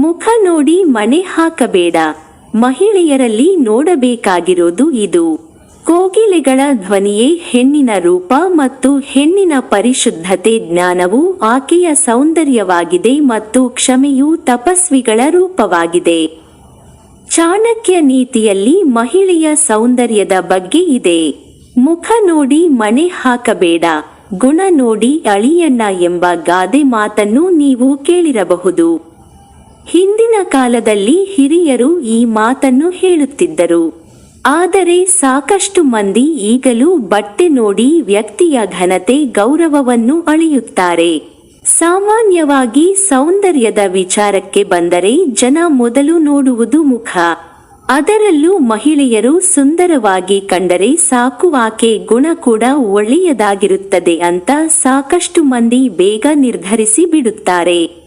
ಮುಖ ನೋಡಿ ಮಣೆ ಹಾಕಬೇಡ. ಮಹಿಳೆಯರಲ್ಲಿ ನೋಡಬೇಕಾಗಿರೋದು ಇದು. ಕೋಗಿಲೆಗಳ ಧ್ವನಿಯೇ ಹೆಣ್ಣಿನ ರೂಪ ಮತ್ತು ಹೆಣ್ಣಿನ ಪರಿಶುದ್ಧತೆ ಜ್ಞಾನವು ಆಕೆಯ ಸೌಂದರ್ಯವಾಗಿದೆ ಮತ್ತು ಕ್ಷಮೆಯು ತಪಸ್ವಿಗಳ ರೂಪವಾಗಿದೆ. ಚಾಣಕ್ಯ ನೀತಿಯಲ್ಲಿ ಮಹಿಳೆಯ ಸೌಂದರ್ಯದ ಬಗ್ಗೆ ಇದೆ. ಮುಖ ನೋಡಿ ಮಣೆ ಹಾಕಬೇಡ. ಗುಣ ನೋಡಿ ಅಳಿಯಣ್ಣ ಎಂಬ ಗಾದೆ ಮಾತನ್ನು ನೀವು ಕೇಳಿರಬಹುದು. ಹಿಂದಿನ ಕಾಲದಲ್ಲಿ ಹಿರಿಯರು ಈ ಮಾತನ್ನು ಹೇಳುತ್ತಿದ್ದರು. ಆದರೆ ಸಾಕಷ್ಟು ಮಂದಿ ಈಗಲೂ ಬಟ್ಟೆ ನೋಡಿ ವ್ಯಕ್ತಿಯ ಘನತೆ, ಗೌರವವನ್ನು ಅಳೆಯುತ್ತಾರೆ. ಸಾಮಾನ್ಯವಾಗಿ ಸೌಂದರ್ಯದ ವಿಚಾರಕ್ಕೆ ಬಂದರೆ ಜನ ಮೊದಲು ನೋಡುವುದು ಮುಖ. ಅದರಲ್ಲೂ ಮಹಿಳೆಯರು ಸುಂದರವಾಗಿ ಕಂಡರೆ ಸಾಕು, ಆಕೆ ಗುಣ ಕೂಡ ಒಳ್ಳೆಯದಾಗಿರುತ್ತದೆ ಅಂತ ಸಾಕಷ್ಟು ಮಂದಿ ಬೇಗ ನಿರ್ಧರಿಸಿ ಬಿಡುತ್ತಾರೆ.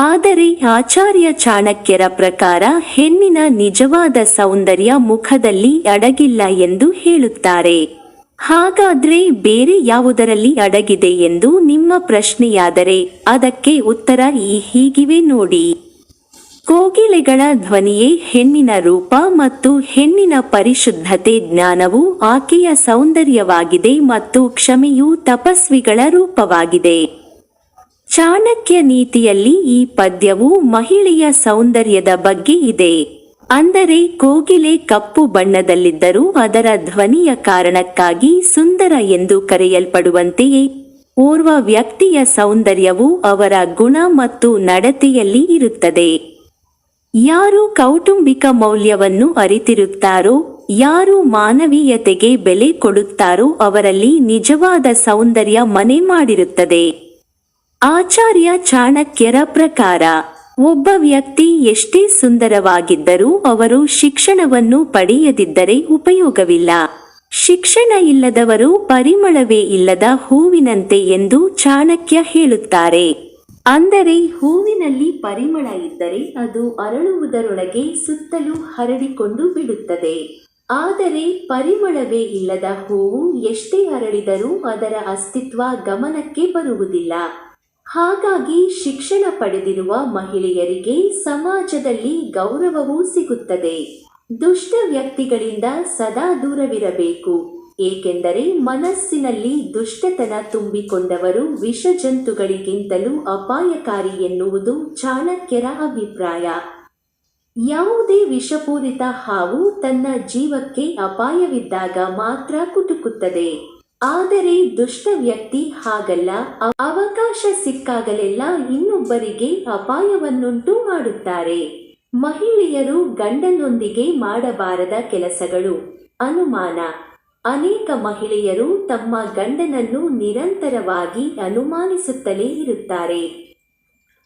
ಆದರೆ ಆಚಾರ್ಯ ಚಾಣಕ್ಯರ ಪ್ರಕಾರ ಹೆಣ್ಣಿನ ನಿಜವಾದ ಸೌಂದರ್ಯ ಮುಖದಲ್ಲಿ ಅಡಗಿಲ್ಲ ಎಂದು ಹೇಳುತ್ತಾರೆ. ಹಾಗಾದ್ರೆ ಬೇರೆ ಯಾವುದರಲ್ಲಿ ಅಡಗಿದೆ ಎಂದು ನಿಮ್ಮ ಪ್ರಶ್ನೆಯಾದರೆ ಅದಕ್ಕೆ ಉತ್ತರ ಈ ಹೀಗಿವೆ ನೋಡಿ. ಕೋಗಿಲೆಗಳ ಧ್ವನಿಯೇ ಹೆಣ್ಣಿನ ರೂಪ ಮತ್ತು ಹೆಣ್ಣಿನ ಪರಿಶುದ್ಧತೆ ಜ್ಞಾನವು ಆಕೆಯ ಸೌಂದರ್ಯವಾಗಿದೆ ಮತ್ತು ಕ್ಷಮೆಯು ತಪಸ್ವಿಗಳ ರೂಪವಾಗಿದೆ. ಚಾಣಕ್ಯ ನೀತಿಯಲ್ಲಿ ಈ ಪದ್ಯವು ಮಹಿಳೆಯ ಸೌಂದರ್ಯದ ಬಗ್ಗೆ ಇದೆ. ಅಂದರೆ ಕೋಗಿಲೆ ಕಪ್ಪು ಬಣ್ಣದಲ್ಲಿದ್ದರೂ ಅದರ ಧ್ವನಿಯ ಕಾರಣಕ್ಕಾಗಿ ಸುಂದರ ಎಂದು ಕರೆಯಲ್ಪಡುವಂತೆಯೇ. ಓರ್ವ ವ್ಯಕ್ತಿಯ ಸೌಂದರ್ಯವು ಅವರ ಗುಣ ಮತ್ತು ನಡತೆಯಲ್ಲಿ ಇರುತ್ತದೆ. ಯಾರು ಕೌಟುಂಬಿಕ ಮೌಲ್ಯವನ್ನು ಅರಿತಿರುತ್ತಾರೋ, ಯಾರು ಮಾನವೀಯತೆಗೆ ಬೆಲೆ ಕೊಡುತ್ತಾರೋ ಅವರಲ್ಲಿ ನಿಜವಾದ ಸೌಂದರ್ಯ ಮನೆ ಮಾಡಿರುತ್ತದೆ. ಆಚಾರ್ಯ ಚಾಣಕ್ಯರ ಪ್ರಕಾರ, ಒಬ್ಬ ವ್ಯಕ್ತಿ ಎಷ್ಟೇ ಸುಂದರವಾಗಿದ್ದರೂ ಅವರು ಶಿಕ್ಷಣವನ್ನು ಪಡೆಯದಿದ್ದರೆ ಉಪಯೋಗವಿಲ್ಲ. ಶಿಕ್ಷಣ ಇಲ್ಲದವರು ಪರಿಮಳವೇ ಇಲ್ಲದ ಹೂವಿನಂತೆ ಎಂದು ಚಾಣಕ್ಯ ಹೇಳುತ್ತಾರೆ. ಅಂದರೆ ಹೂವಿನಲ್ಲಿ ಪರಿಮಳ ಇದ್ದರೆ ಅದು ಅರಳುವುದರೊಳಗೆ ಸುತ್ತಲೂ ಹರಡಿಕೊಂಡು ಬಿಡುತ್ತದೆ. ಆದರೆ ಪರಿಮಳವೇ ಇಲ್ಲದ ಹೂವು ಎಷ್ಟೇ ಅರಳಿದರೂ ಅದರ ಅಸ್ತಿತ್ವ ಗಮನಕ್ಕೆ ಬರುವುದಿಲ್ಲ. ಹಾಗಾಗಿ ಶಿಕ್ಷಣ ಪಡೆದಿರುವ ಮಹಿಳೆಯರಿಗೆ ಸಮಾಜದಲ್ಲಿ ಗೌರವವೂ ಸಿಗುತ್ತದೆ. ದುಷ್ಟ ವ್ಯಕ್ತಿಗಳಿಂದ ಸದಾ ದೂರವಿರಬೇಕು. ಏಕೆಂದರೆ ಮನಸ್ಸಿನಲ್ಲಿ ದುಷ್ಟತನ ತುಂಬಿಕೊಂಡವರು ವಿಷಜಂತುಗಳಿಗಿಂತಲೂ ಅಪಾಯಕಾರಿ ಎನ್ನುವುದು ಚಾಣಕ್ಯರ ಅಭಿಪ್ರಾಯ. ಯಾವುದೇ ವಿಷಪೂರಿತ ಹಾವು ತನ್ನ ಜೀವಕ್ಕೆ ಅಪಾಯವಿದ್ದಾಗ ಮಾತ್ರ ಕುಟುಕುತ್ತದೆ. ಆದರೆ ದುಷ್ಟ ವ್ಯಕ್ತಿ ಹಾಗಲ್ಲ, ಅವಕಾಶ ಸಿಕ್ಕಾಗಲೆಲ್ಲ ಇನ್ನೊಬ್ಬರಿಗೆ ಅಪಾಯವನ್ನುಂಟು ಮಾಡುತ್ತಾರೆ. ಮಹಿಳೆಯರು ಗಂಡನೊಂದಿಗೆ ಮಾಡಬಾರದ ಕೆಲಸಗಳು. ಅನುಮಾನ. ಅನೇಕ ಮಹಿಳೆಯರು ತಮ್ಮ ಗಂಡನನ್ನು ನಿರಂತರವಾಗಿ ಅನುಮಾನಿಸುತ್ತಲೇ ಇರುತ್ತಾರೆ.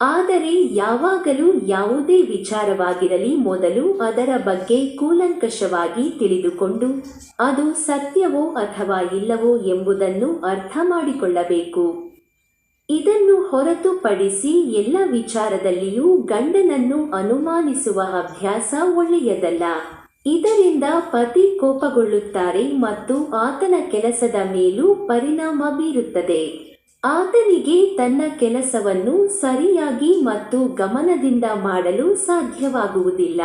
ಆದರೆ ಯಾವಾಗಲೂ ಯಾವುದೇ ವಿಚಾರವಾಗಿರಲಿ ಮೊದಲು ಅದರ ಬಗ್ಗೆ ಕೂಲಂಕಷವಾಗಿ ತಿಳಿದುಕೊಂಡು ಅದು ಸತ್ಯವೋ ಅಥವಾ ಇಲ್ಲವೋ ಎಂಬುದನ್ನು ಅರ್ಥ ಮಾಡಿಕೊಳ್ಳಬೇಕು. ಇದನ್ನು ಹೊರತುಪಡಿಸಿ ಎಲ್ಲ ವಿಚಾರದಲ್ಲಿಯೂ ಗಂಡನನ್ನು ಅನುಮಾನಿಸುವ ಅಭ್ಯಾಸ ಒಳ್ಳೆಯದಲ್ಲ. ಇದರಿಂದ ಪತಿ ಕೋಪಗೊಳ್ಳುತ್ತಾರೆ ಮತ್ತು ಆತನ ಕೆಲಸದ ಮೇಲೂ ಪರಿಣಾಮ ಬೀರುತ್ತದೆ. ಆತನಿಗೆ ತನ್ನ ಕೆಲಸವನ್ನು ಸರಿಯಾಗಿ ಮತ್ತು ಗಮನದಿಂದ ಮಾಡಲು ಸಾಧ್ಯವಾಗುವುದಿಲ್ಲ.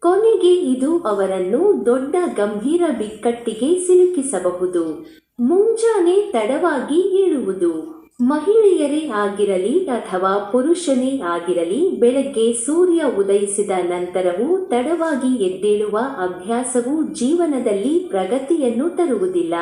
ಕೊನೆಗೆ ಇದು ಅವರನ್ನು ದೊಡ್ಡ ಗಂಭೀರ ಬಿಕ್ಕಟ್ಟಿಗೆ ಸಿಲುಕಿಸಬಹುದು. ಮುಂಜಾನೆ ತಡವಾಗಿ ಏಳುವುದು. ಮಹಿಳೆಯರೇ ಆಗಿರಲಿ ಅಥವಾ ಪುರುಷನೇ ಆಗಿರಲಿ, ಬೆಳಗ್ಗೆ ಸೂರ್ಯ ಉದಯಿಸಿದ ನಂತರವೂ ತಡವಾಗಿ ಎದ್ದೇಳುವ ಅಭ್ಯಾಸವು ಜೀವನದಲ್ಲಿ ಪ್ರಗತಿಯನ್ನು ತರುವುದಿಲ್ಲ.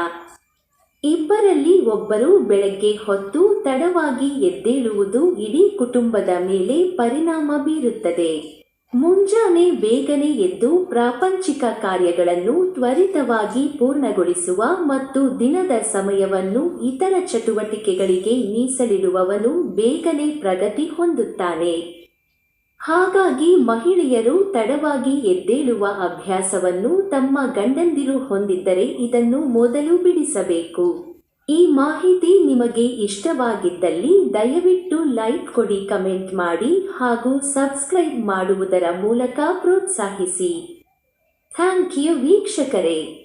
ಇಬ್ಬರಲ್ಲಿ ಒಬ್ಬರು ಬೆಳಗ್ಗೆ ಹೊತ್ತು ತಡವಾಗಿ ಎದ್ದೇಳುವುದು ಇಡೀ ಕುಟುಂಬದ ಮೇಲೆ ಪರಿಣಾಮ ಬೀರುತ್ತದೆ. ಮುಂಜಾನೆ ಬೇಗನೆ ಎದ್ದು ಪ್ರಾಪಂಚಿಕ ಕಾರ್ಯಗಳನ್ನು ತ್ವರಿತವಾಗಿ ಪೂರ್ಣಗೊಳಿಸುವ ಮತ್ತು ದಿನದ ಸಮಯವನ್ನು ಇತರ ಚಟುವಟಿಕೆಗಳಿಗೆ ಮೀಸಲಿಡುವವನು ಬೇಗನೆ ಪ್ರಗತಿ ಹೊಂದುತ್ತಾನೆ. ಹಾಗಾಗಿ ಮಹಿಳೆಯರು ತಡವಾಗಿ ಎದ್ದೇಳುವ ಅಭ್ಯಾಸವನ್ನು ತಮ್ಮ ಗಂಡಂದಿರು ಹೊಂದಿದ್ದರೆ ಇದನ್ನು ಮೊದಲು ಬಿಡಿಸಬೇಕು. ಈ ಮಾಹಿತಿ ನಿಮಗೆ ಇಷ್ಟವಾಗಿದ್ದಲ್ಲಿ ದಯವಿಟ್ಟು ಲೈಕ್ ಕೊಡಿ, ಕಮೆಂಟ್ ಮಾಡಿ ಹಾಗೂ ಸಬ್ಸ್ಕ್ರೈಬ್ ಮಾಡುವುದರ ಮೂಲಕ ಪ್ರೋತ್ಸಾಹಿಸಿ. ಥ್ಯಾಂಕ್ ಯು ವೀಕ್ಷಕರೇ!